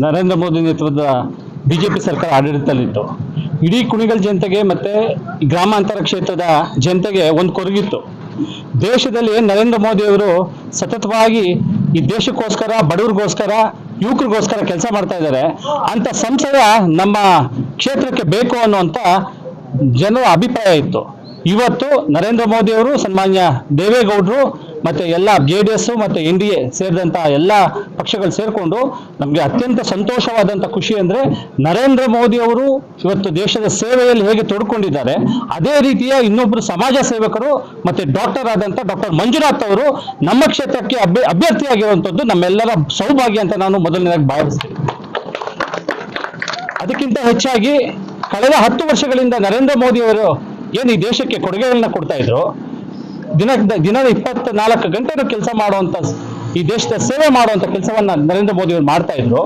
ನರೇಂದ್ರ ಮೋದಿ ನೇತೃತ್ವದ ಬಿಜೆಪಿ ಸರ್ಕಾರ ಆಡಳಿತದಲ್ಲಿತ್ತು. ಇಡೀ ಕುಣಿಗಲ್ ಜನತೆಗೆ ಮತ್ತೆ ಗ್ರಾಮಾಂತರ ಕ್ಷೇತ್ರದ ಜನತೆಗೆ ಒಂದು ಕೊರಗಿತ್ತು. ದೇಶದಲ್ಲಿ ನರೇಂದ್ರ ಮೋದಿ ಅವರು ಸತತವಾಗಿ ಈ ದೇಶಕ್ಕೋಸ್ಕರ, ಬಡವರಿಗೋಸ್ಕರ, ಯುವಕರಿಗೋಸ್ಕರ ಕೆಲಸ ಮಾಡ್ತಾ ಇದ್ದಾರೆ. ಅಂತ ಸಂಸದ ನಮ್ಮ ಕ್ಷೇತ್ರಕ್ಕೆ ಬೇಕು ಅನ್ನುವಂಥ ಜನರ ಅಭಿಪ್ರಾಯ ಇತ್ತು. ಇವತ್ತು ನರೇಂದ್ರ ಮೋದಿ ಅವರು ಸನ್ಮಾನ್ಯ ದೇವೇಗೌಡರು ಮತ್ತೆ ಎಲ್ಲ ಜೆ ಡಿ ಎಸ್ ಮತ್ತೆ ಎನ್ ಡಿ ಎ ಸೇರಿದಂತ ಎಲ್ಲ ಪಕ್ಷಗಳು ಸೇರಿಕೊಂಡು ನಮಗೆ ಅತ್ಯಂತ ಸಂತೋಷವಾದಂತ ಖುಷಿ ಅಂದ್ರೆ ನರೇಂದ್ರ ಮೋದಿ ಅವರು ಇವತ್ತು ದೇಶದ ಸೇವೆಯಲ್ಲಿ ಹೇಗೆ ತೊಡ್ಕೊಂಡಿದ್ದಾರೆ, ಅದೇ ರೀತಿಯ ಇನ್ನೊಬ್ಬರು ಸಮಾಜ ಸೇವಕರು ಮತ್ತೆ ಡಾಕ್ಟರ್ ಆದಂತ ಡಾಕ್ಟರ್ ಮಂಜುನಾಥ್ ಅವರು ನಮ್ಮ ಕ್ಷೇತ್ರಕ್ಕೆ ಅಭ್ಯ ಅಭ್ಯರ್ಥಿಯಾಗಿರುವಂಥದ್ದು ನಮ್ಮೆಲ್ಲರ ಸೌಭಾಗ್ಯ ಅಂತ ನಾನು ಮೊದಲನೇದಾಗಿ ಭಾವಿಸ್ತೇನೆ. ಅದಕ್ಕಿಂತ ಹೆಚ್ಚಾಗಿ ಕಳೆದ ಹತ್ತು ವರ್ಷಗಳಿಂದ ನರೇಂದ್ರ ಮೋದಿ ಅವರು ಏನು ಈ ದೇಶಕ್ಕೆ ಕೊಡುಗೆಗಳನ್ನ ಕೊಡ್ತಾ ಇದ್ರು ದಿನ ದಿನದ ಇಪ್ಪತ್ನಾಲ್ಕು ಗಂಟೆನೂ ಕೆಲಸ ಮಾಡುವಂತ ಈ ದೇಶದ ಸೇವೆ ಮಾಡುವಂತ ಕೆಲಸವನ್ನ ನರೇಂದ್ರ ಮೋದಿ ಅವರು ಮಾಡ್ತಾ ಇದ್ರು.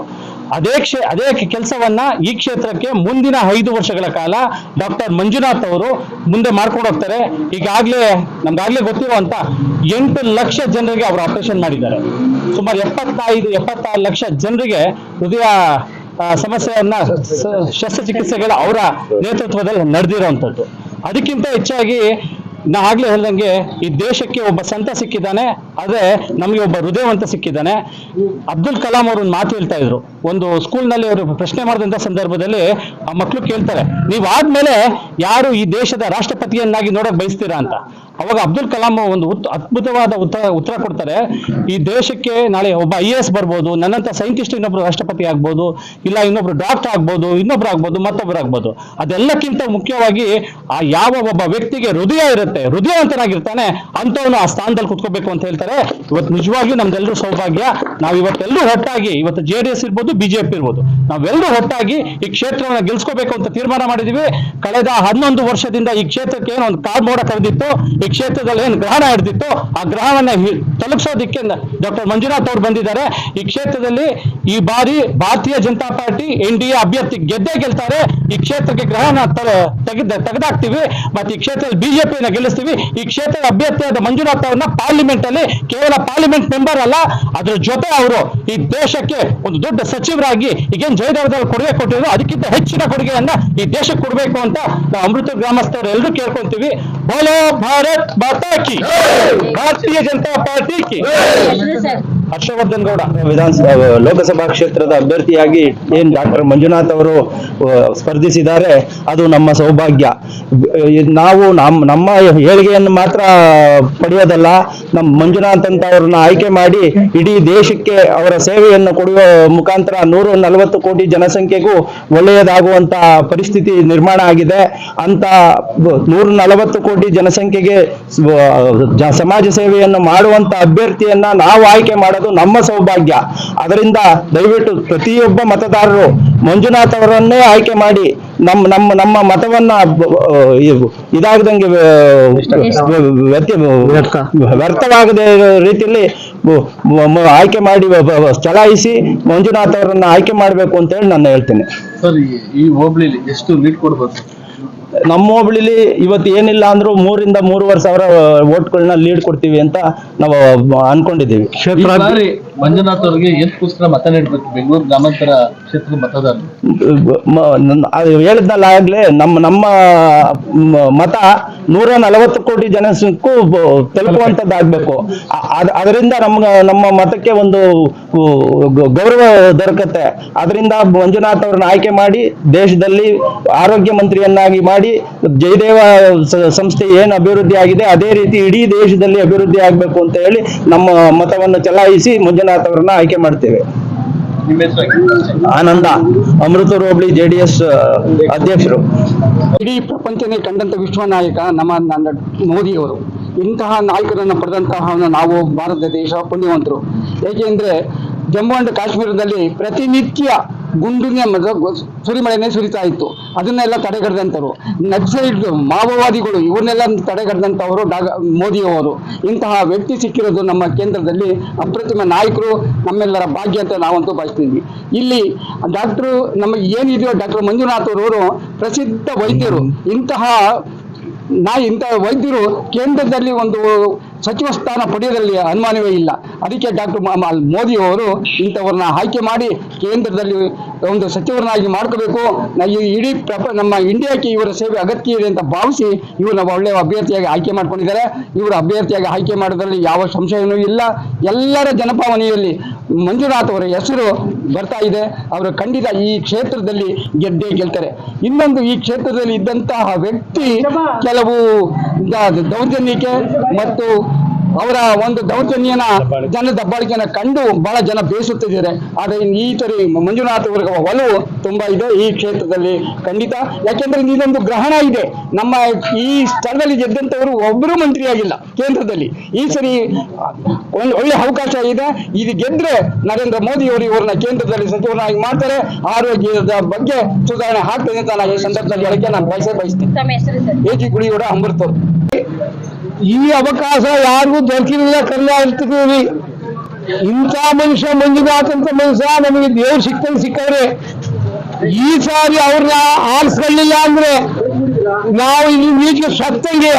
ಅದೇ ಕ್ಷೇ, ಅದೇ ಕೆಲಸವನ್ನ ಈ ಕ್ಷೇತ್ರಕ್ಕೆ ಮುಂದಿನ ಐದು ವರ್ಷಗಳ ಕಾಲ ಡಾಕ್ಟರ್ ಮಂಜುನಾಥ್ ಅವರು ಮುಂದೆ ಮಾಡ್ಕೊಂಡು ಹೋಗ್ತಾರೆ. ಈಗಾಗಲೇ ನಮ್ಗಾಗ್ಲೇ ಗೊತ್ತಿರುವಂತ ಎಂಟು ಲಕ್ಷ ಜನರಿಗೆ ಅವರು ಆಪರೇಷನ್ ಮಾಡಿದ್ದಾರೆ. ಸುಮಾರು ಎಪ್ಪತ್ತೈದು, ಎಪ್ಪತ್ತಾರು ಲಕ್ಷ ಜನರಿಗೆ ಹೃದಯ ಸಮಸ್ಯೆಯನ್ನ ಶಸ್ತ್ರಚಿಕಿತ್ಸೆಗಳು ಅವರ ನೇತೃತ್ವದಲ್ಲಿ ನಡೆದಿರುವಂಥದ್ದು ಅದಕ್ಕಿಂತ ಹೆಚ್ಚಾಗಿ ನಾ ಆಗ್ಲೇ ಹೇಳ್ದಂಗೆ ಈ ದೇಶಕ್ಕೆ ಒಬ್ಬ ಸಂತ ಸಿಕ್ಕಿದ್ದಾನೆ ಅದೇ ನಮಗೆ ಒಬ್ಬ ಹೃದಯವಂತ ಸಿಕ್ಕಿದ್ದಾನೆ. ಅಬ್ದುಲ್ ಕಲಾಂ ಅವರು ಒಂದು ಮಾತು ಹೇಳ್ತಾ ಇದ್ರು. ಒಂದು ಸ್ಕೂಲ್ನಲ್ಲಿ ಅವರು ಪ್ರಶ್ನೆ ಮಾಡಿದಂಥ ಸಂದರ್ಭದಲ್ಲಿ ಆ ಮಕ್ಕಳು ಕೇಳ್ತಾರೆ, ನೀವು ಆದ್ಮೇಲೆ ಯಾರು ಈ ದೇಶದ ರಾಷ್ಟ್ರಪತಿಯನ್ನಾಗಿ ನೋಡಕ್ ಬಯಸ್ತೀರಾ ಅಂತ? ಅವಾಗ ಅಬ್ದುಲ್ ಕಲಾಂ ಒಂದು ಅದ್ಭುತವಾದ ಉತ್ತರ ಉತ್ತರ ಕೊಡ್ತಾರೆ, ಈ ದೇಶಕ್ಕೆ ನಾಳೆ ಒಬ್ಬ ಐ ಎ ಎಸ್ ಬರ್ಬೋದು, ನನ್ನಂತ ಸೈಂಟಿಸ್ಟ್ ಇನ್ನೊಬ್ರು ರಾಷ್ಟ್ರಪತಿ ಆಗ್ಬೋದು, ಇಲ್ಲ ಇನ್ನೊಬ್ರು ಡಾಕ್ಟರ್ ಆಗ್ಬೋದು ಇನ್ನೊಬ್ರು ಆಗ್ಬೋದು ಮತ್ತೊಬ್ರು ಆಗ್ಬೋದು ಅದೆಲ್ಲಕ್ಕಿಂತ ಮುಖ್ಯವಾಗಿ ಆ ಯಾವ ಒಬ್ಬ ವ್ಯಕ್ತಿಗೆ ಹೃದಯ ಇರುತ್ತೆ ಹೃದಯವಂತನಾಗಿರ್ತಾನೆ ಅಂತವನು ಆ ಸ್ಥಾನದಲ್ಲಿ ಕುತ್ಕೋಬೇಕು ಅಂತ ಹೇಳ್ತಾರೆ. ಇವತ್ತು ನಿಜವಾಗಿಯೂ ನಮ್ದೆಲ್ಲರೂ ಸೌಭಾಗ್ಯ. ನಾವು ಇವತ್ತೆಲ್ಲರೂ ಒಟ್ಟಾಗಿ, ಇವತ್ತು ಜೆ ಡಿ ಎಸ್ ಇರ್ಬೋದು ಬಿಜೆಪಿ ಇರ್ಬೋದು, ನಾವೆಲ್ಲರೂ ಒಟ್ಟಾಗಿ ಈ ಕ್ಷೇತ್ರವನ್ನು ಗೆಲ್ಸ್ಕೋಬೇಕು ಅಂತ ತೀರ್ಮಾನ ಮಾಡಿದೀವಿ. ಕಳೆದ ಹನ್ನೊಂದು ವರ್ಷದಿಂದ ಈ ಕ್ಷೇತ್ರಕ್ಕೆ ಏನೋ ಒಂದು ಕಾಲ್ ಮೋಡ ಕರೆದಿತ್ತು ಈ ಕ್ಷೇತ್ರದಲ್ಲಿ ಏನು ಗ್ರಹಣ ಹಿಡ್ದಿತ್ತು. ಆ ಗ್ರಹವನ್ನ ತಲುಪಿಸೋದಿಕ್ಕೆ ಡಾಕ್ಟರ್ ಮಂಜುನಾಥ್ ಅವರು ಬಂದಿದ್ದಾರೆ. ಈ ಕ್ಷೇತ್ರದಲ್ಲಿ ಈ ಬಾರಿ Bharatiya Janata party, N D A ಅಭ್ಯರ್ಥಿ ಗೆದ್ದೇ ಗೆಲ್ತಾರೆ. ಈ ಕ್ಷೇತ್ರಕ್ಕೆ ಗ್ರಹಣ ತೆಗೆದ, ತೆಗೆದಾಕ್ತಿವಿ. ಮತ್ತೆ ಈ ಕ್ಷೇತ್ರದಲ್ಲಿ ಬಿಜೆಪಿಯನ್ನ ಗೆಲ್ಲಿಸ್ತೀವಿ ಈ ಕ್ಷೇತ್ರದ ಅಭ್ಯರ್ಥಿಯಾದ ಮಂಜುನಾಥ್ ಅವರನ್ನ ಪಾರ್ಲಿಮೆಂಟ್ ಅಲ್ಲಿ ಕೇವಲ ಪಾರ್ಲಿಮೆಂಟ್ ಮೆಂಬರ್ ಅಲ್ಲ ಅದ್ರ ಜೊತೆ ಅವರು ಈ ದೇಶಕ್ಕೆ ಒಂದು ದೊಡ್ಡ ಸಚಿವರಾಗಿ ಈಗೇನು ಜಯದೇವದಲ್ಲಿ ಕೊಡುಗೆ ಕೊಟ್ಟಿದ್ರು ಅದಕ್ಕಿಂತ ಹೆಚ್ಚಿನ ಕೊಡುಗೆಯನ್ನ ಈ ದೇಶಕ್ಕೆ ಕೊಡಬೇಕು ಅಂತ ನಾವು ಅಮೃತ ಗ್ರಾಮಸ್ಥರು ಎಲ್ಲರೂ ಕೇಳ್ಕೊಂತೀವಿ. ಬೋಲೋ ಭಾರತ್ ಭಾರತೀಯ ಜನತಾ ಪಾರ್ಟಿ ಕಿ. ಹರ್ಷವರ್ಧನ್ ಗೌಡ. ವಿಧಾನಸಭಾ, ಲೋಕಸಭಾ ಕ್ಷೇತ್ರದ ಅಭ್ಯರ್ಥಿಯಾಗಿ ಏನ್ ಡಾಕ್ಟರ್ ಮಂಜುನಾಥ್ ಅವರು ಸ್ಪರ್ಧಿಸಿದ್ದಾರೆ. ಅದು ನಮ್ಮ ಸೌಭಾಗ್ಯ. ನಾವು ನಮ್ಮ ನಮ್ಮ ಏಳಿಗೆಯನ್ನು ಮಾತ್ರ ಪಡೆಯೋದಲ್ಲ ನಮ್ಮ ಮಂಜುನಾಥ್ ಅಂತ ಅವ್ರನ್ನ ಆಯ್ಕೆ ಮಾಡಿ ಇಡೀ ದೇಶಕ್ಕೆ ಅವರ ಸೇವೆಯನ್ನು ಕೊಡುವ ಮುಖಾಂತರ ನೂರ ನಲವತ್ತು ಕೋಟಿ ಜನಸಂಖ್ಯೆಗೂ ಒಳ್ಳೆಯದಾಗುವಂತ ಪರಿಸ್ಥಿತಿ ನಿರ್ಮಾಣ ಆಗಿದೆ. ಅಂತ ನೂರ ನಲವತ್ತು ಕೋಟಿ ಜನಸಂಖ್ಯೆಗೆ ಸಮಾಜ ಸೇವೆಯನ್ನು ಮಾಡುವಂತ ಅಭ್ಯರ್ಥಿಯನ್ನ ನಾವು ಆಯ್ಕೆ ಮಾಡೋದು ನಮ್ಮ ಸೌಭಾಗ್ಯ. ಅದರಿಂದ ದಯವಿಟ್ಟು ಪ್ರತಿಯೊಬ್ಬ ಮತದಾರರು ಮಂಜುನಾಥ್ ಅವರನ್ನೇ ಆಯ್ಕೆ ಮಾಡಿ ನಮ್ಮ ನಮ್ಮ ನಮ್ಮ ಮತವನ್ನ ಇದಾಗದಂಗೆ ವ್ಯರ್ಥವಾಗದೇ ಇರೋ ರೀತಿಯಲ್ಲಿ ಆಯ್ಕೆ ಮಾಡಿ ಚಲಾಯಿಸಿ ಮಂಜುನಾಥ್ ಅವರನ್ನ ಆಯ್ಕೆ ಮಾಡಬೇಕು ಅಂತ ಹೇಳಿ ನಾನು ಹೇಳ್ತೇನೆ. ಸರ್, ಈ- ಹೋಬಳಿಲಿ ಎಷ್ಟು ಲೀಡ್ ಕೊಡ್ಬೋದು? ನಮ್ಮ ಹೋಬಳಿಲಿ ಇವತ್ತು ಏನಿಲ್ಲ ಅಂದ್ರೂ ಮೂರಿಂದ ಮೂರುವರೆ ಸಾವಿರ ಓಟ್ಗಳನ್ನ ಲೀಡ್ ಕೊಡ್ತೀವಿ ಅಂತ ನಾವು ಅನ್ಕೊಂಡಿದ್ದೀವಿ. ಮಂಜುನಾಥ್ ಅವ್ರಿಗೆ ಏನಕ್ಕೋಸ್ಕರ ಮತ ನೀಡಬೇಕು? ಬೆಂಗಳೂರು ಗ್ರಾಮಾಂತರ ಕ್ಷೇತ್ರದ ಮತದಾರರು. ಹೇಳಿದ್ನಲ್ಲ ಆಗ್ಲೇ ನಮ್ಮ ನಮ್ಮ ಮತ ನೂರ ನಲವತ್ತು ಕೋಟಿ ಜನಕ್ಕೂ ತಲುಪುವಂತದ್ದಾಗಬೇಕು ತಲುಪುವಂತದ್ದಾಗ್ಬೇಕು ಅದ್- ಅದರಿಂದ ನಮ್ಗ ನಮ್ಮ ಮತಕ್ಕೆ ಒಂದು ಗೌರವ ದೊರಕತ್ತೆ. ಅದರಿಂದ ಮಂಜುನಾಥ್ ಅವ್ರನ್ನ ಆಯ್ಕೆ ಮಾಡಿ, ದೇಶದಲ್ಲಿ ಆರೋಗ್ಯ ಮಂತ್ರಿಯನ್ನಾಗಿ ಮಾಡಿ, ಜಯದೇವ ಸಂಸ್ಥೆ ಏನು ಅಭಿವೃದ್ಧಿ ಆಗಿದೆ, ಅದೇ ರೀತಿ ಇಡೀ ದೇಶದಲ್ಲಿ ಅಭಿವೃದ್ಧಿ ಆಗಬೇಕು ಅಂತ ಹೇಳಿ ನಮ್ಮ ಮತವನ್ನು ಚಲಾಯಿಸಿ ಮಂಜುನಾಥ್ ಅವ್ರನ್ನ ಆಯ್ಕೆ ಮಾಡ್ತೇವೆ. ಆನಂದ. ಅಮೃತ ಹೋಬಳಿ ಜೆ ಡಿ ಎಸ್ ಅಧ್ಯಕ್ಷರು. ಇಡೀ ಪ್ರಪಂಚನೇ ಕಂಡಂತ ವಿಶ್ವ ನಾಯಕ ನಮ್ಮ ನನ್ನ ಮೋದಿಯವರು. ಇಂತಹ ನಾಯಕರನ್ನು ಪಡೆದಂತಹ ನಾವು ಭಾರತ ದೇಶ ಪುಣ್ಯವಂತರು. ಏಕೆಂದರೆ ಜಮ್ಮು ಅಂಡ್ ಕಾಶ್ಮೀರದಲ್ಲಿ ಪ್ರತಿನಿತ್ಯ ಗುಂಡಿನ ಸುರಿಮಳೆನೇ ಸುರಿತಾ ಇತ್ತು. ಅದನ್ನೆಲ್ಲ ತಡೆಗಟ್ಟದಂಥವ್ರು ನಕ್ಸೈಡ್ ಮಾವೋವಾದಿಗಳು ಇವನ್ನೆಲ್ಲ ತಡೆಗಟ್ಟದಂಥವರು ಡಾಗ, ಮೋದಿಯವರು. ಇಂತಹ ವ್ಯಕ್ತಿ ಸಿಕ್ಕಿರೋದು ನಮ್ಮ ಕೇಂದ್ರದಲ್ಲಿ ಅಪ್ರತಿಮ ನಾಯಕರು, ನಮ್ಮೆಲ್ಲರ ಭಾಗ್ಯ ಅಂತ ನಾವಂತೂ ಭಾವಿಸ್ತೀವಿ ಇಲ್ಲಿ ಡಾಕ್ಟ್ರು ನಮಗೆ ಏನಿದೆಯೋ ಡಾಕ್ಟರ್ ಮಂಜುನಾಥ್ ಅವರು ಪ್ರಸಿದ್ಧ ವೈದ್ಯರು. ಇಂತಹ ನಾ ಇಂಥ ವೈದ್ಯರು ಕೇಂದ್ರದಲ್ಲಿ ಒಂದು ಸಚಿವ ಸ್ಥಾನ ಪಡೆಯೋದ್ರಲ್ಲಿ ಅನುಮಾನವೇ ಇಲ್ಲ. ಅದಕ್ಕೆ ಡಾಕ್ಟರ್ ಮೋದಿ ಅವರು ಇಂಥವ್ರನ್ನ ಆಯ್ಕೆ ಮಾಡಿ ಕೇಂದ್ರದಲ್ಲಿ ಒಂದು ಸಚಿವರನ್ನಾಗಿ ಮಾಡ್ಕೋಬೇಕು. ಇಡೀ ಪ್ರಪ, ನಮ್ಮ ಇಂಡಿಯಾಕ್ಕೆ ಇವರ ಸೇವೆ ಅಗತ್ಯ ಇದೆ ಅಂತ ಭಾವಿಸಿ ಇವ್ರನ್ನ ಒಳ್ಳೆಯ ಅಭ್ಯರ್ಥಿಯಾಗಿ ಆಯ್ಕೆ ಮಾಡ್ಕೊಂಡಿದ್ದಾರೆ. ಇವರು ಅಭ್ಯರ್ಥಿಯಾಗಿ ಆಯ್ಕೆ ಮಾಡೋದ್ರಲ್ಲಿ ಯಾವ ಸಂಶಯವೂ ಇಲ್ಲ. ಎಲ್ಲರ ಜನಭಾವನೆಯಲ್ಲಿ ಮಂಜುನಾಥ್ ಅವರ ಹೆಸರು ಬರ್ತಾ ಇದೆ. ಅವರು ಖಂಡಿತ ಈ ಕ್ಷೇತ್ರದಲ್ಲಿ ಗೆದ್ದೇ ಗೆಲ್ತಾರೆ. ಇನ್ನೊಂದು ಈ ಕ್ಷೇತ್ರದಲ್ಲಿ ಇದ್ದಂತಹ ವ್ಯಕ್ತಿ ಕೆಲವು ದೌರ್ಜನ್ಯಕ್ಕೆ ಮತ್ತು ಅವರ ಒಂದು ದೌರ್ಜನ್ಯನ ಜನ ದಬ್ಬಾಳಿಕೆಯನ್ನ ಕಂಡು ಬಹಳ ಜನ ಬೇಸುತ್ತಿದ್ದಾರೆ. ಆದರೆ ಈ ತರಿ ಮಂಜುನಾಥ್ ಅವರ ಒಲವು ತುಂಬಾ ಇದೆ ಈ ಕ್ಷೇತ್ರದಲ್ಲಿ ಖಂಡಿತ. ಯಾಕೆಂದ್ರೆ ಇದೊಂದು ಗ್ರಹಣ ಇದೆ. ನಮ್ಮ ಈ ಸ್ಥಳದಲ್ಲಿ ಗೆದ್ದಂತವರು ಒಬ್ಬರು ಮಂತ್ರಿಯಾಗಿಲ್ಲ ಕೇಂದ್ರದಲ್ಲಿ. ಈ ಸರಿ ಒಂದು ಒಳ್ಳೆ ಅವಕಾಶ ಇದೆ. ಇದು ಗೆದ್ರೆ ನರೇಂದ್ರ ಮೋದಿ ಅವರು ಇವರನ್ನ ಕೇಂದ್ರದಲ್ಲಿ ಸಚಿವರಾಗಿ ಮಾಡ್ತಾರೆ. ಆರೋಗ್ಯದ ಬಗ್ಗೆ ಸುಧಾರಣೆ ಆಗ್ತದೆ ಅಂತ ನಾನು ಈ ಸಂದರ್ಭದಲ್ಲಿ ಹೇಳಕ್ಕೆ ನಾನು ಬಯಸೇ ಬಯಸ್ತೀನಿ. ತಮ್ಮ ಹೆಸರು ಸರ್? ಎ ಜಿ ಗುಡಿಯೋಡ ಅಮೃತವ್ರು ಈ ಅವಕಾಶ ಯಾರಿಗೂ ದೊರಕಿರಲಿಲ್ಲ ಕರ್ನಾಟಕದಲ್ಲಿ ಇಂಥ ಮನುಷ್ಯ ಮಂಜುನಾಥಂತ ಮನುಷ್ಯ ನಮಗೆ ದೇವ್ರ ಸಿಕ್ಕಂಗೆ ಸಿಕ್ಕವ್ರೆ. ಈ ಸಾರಿ ಅವ್ರನ್ನ ಆರಿಸ್ಕೊಳ್ಳಿಲ್ಲ ಅಂದ್ರೆ ನಾವು ಇಲ್ಲಿ ನೀಟ್ಗೆ ಸತ್ತಂಗೆ